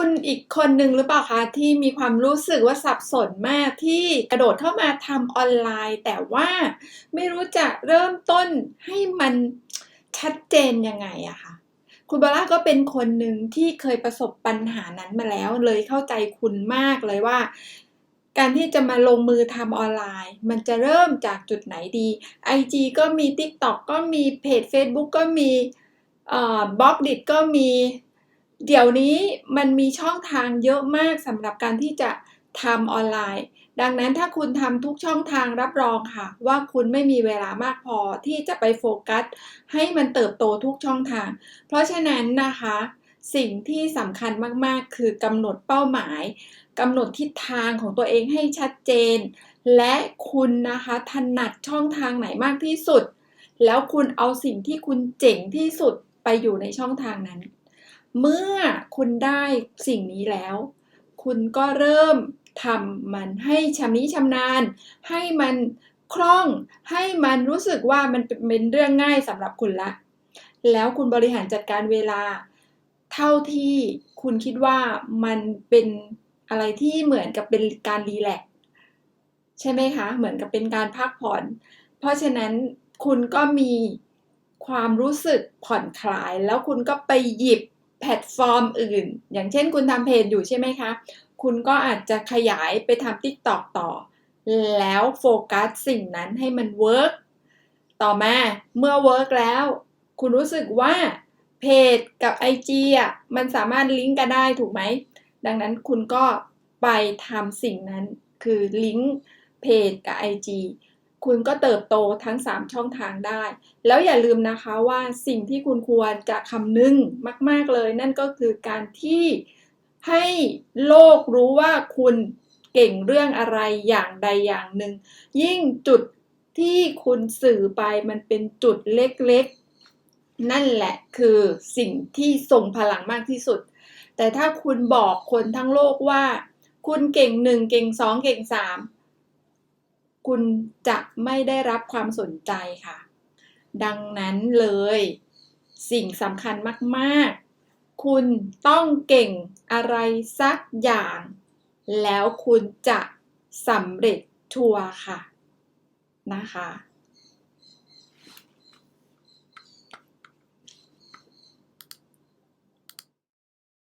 คุณอีกคนหนึ่งหรือเปล่าคะที่มีความรู้สึกว่าสับสนมากที่กระโดดเข้ามาทำออนไลน์ แต่ว่าไม่รู้จะเริ่มต้นให้มันชัดเจนยังไงอะคะคุณบาร่าก็เป็นคนหนึ่งที่เคยประสบปัญหานั้นมาแล้ว เลยเข้าใจคุณมากเลยว่า การที่จะมาลงมือทำออนไลน์ มันจะเริ่มจากจุดไหนดี IG ก็มี TikTok ก็มีเพจ Facebook ก็มีบล็อกดิก็มี เดี๋ยวนี้มันมีช่องทางเยอะมากสำหรับการที่จะทำออนไลน์ ดังนั้นถ้าคุณทำทุกช่องทางรับรองค่ะ ว่าคุณไม่มีเวลามากพอที่จะไปโฟกัส ให้มันเติบโตทุกช่องทาง เพราะฉะนั้นนะคะ สิ่งที่สำคัญมากๆ คือกำหนดเป้าหมายกำหนดทิศทางของตัวเองให้ชัดเจน และคุณนะคะถนัดช่องทางไหนมากที่สุด แล้วคุณเอาสิ่งที่คุณเจ๋งที่สุดไปอยู่ในช่องทางนั้น เมื่อคุณได้สิ่งนี้แล้ว คุณก็เริ่มทำมันให้ชำนิชำนาญ ให้มันคล่อง ให้มันรู้สึกว่ามันเป็นเรื่องง่ายสำหรับคุณละ แล้วคุณบริหารจัดการเวลา เท่าที่คุณคิดว่ามันเป็นอะไรที่เหมือนกับเป็นการรีแลกซ์ใช่ไหมคะ เหมือนกับเป็นการพักผ่อน เพราะฉะนั้นคุณก็มีความรู้สึกผ่อนคลาย แล้วคุณก็ไปหยิบ แพลตฟอร์มอื่น อย่างเช่นคุณทำเพจอยู่ใช่ไหมคะ คุณก็อาจจะขยายไปทำ TikTok ต่อ แล้วโฟกัสสิ่งนั้นให้มันเวิร์กต่อมาเมื่อเวิร์กแล้ว คุณรู้สึกว่าเพจกับ IG อะมันสามารถลิงก์กันได้ถูกไหม ดังนั้นคุณก็ไปทำสิ่งนั้นคือลิงก์เพจกับ IG คุณก็เติบโตทั้ง 3 ช่องทางได้ แล้วอย่าลืมนะคะว่าสิ่งที่คุณควรจะคำนึงมาก ๆเลย นั่นก็คือการที่ให้โลกรู้ว่าคุณเก่งเรื่องอะไรอย่างใดอย่างหนึ่ง ยิ่งจุดที่คุณสื่อไปมันเป็นจุดเล็กๆ นั่นแหละคือสิ่งที่ส่งพลังมากที่สุด แต่ถ้าคุณบอกคนทั้งโลกว่า คุณเก่งหนึ่งเก่งสองเก่งสาม คุณจะไม่ได้รับความสนใจค่ะ ดังนั้นเลย สิ่งสำคัญมากๆ คุณต้องเก่งอะไรสักอย่าง แล้วคุณจะสำเร็จทัวร์ค่ะนะคะ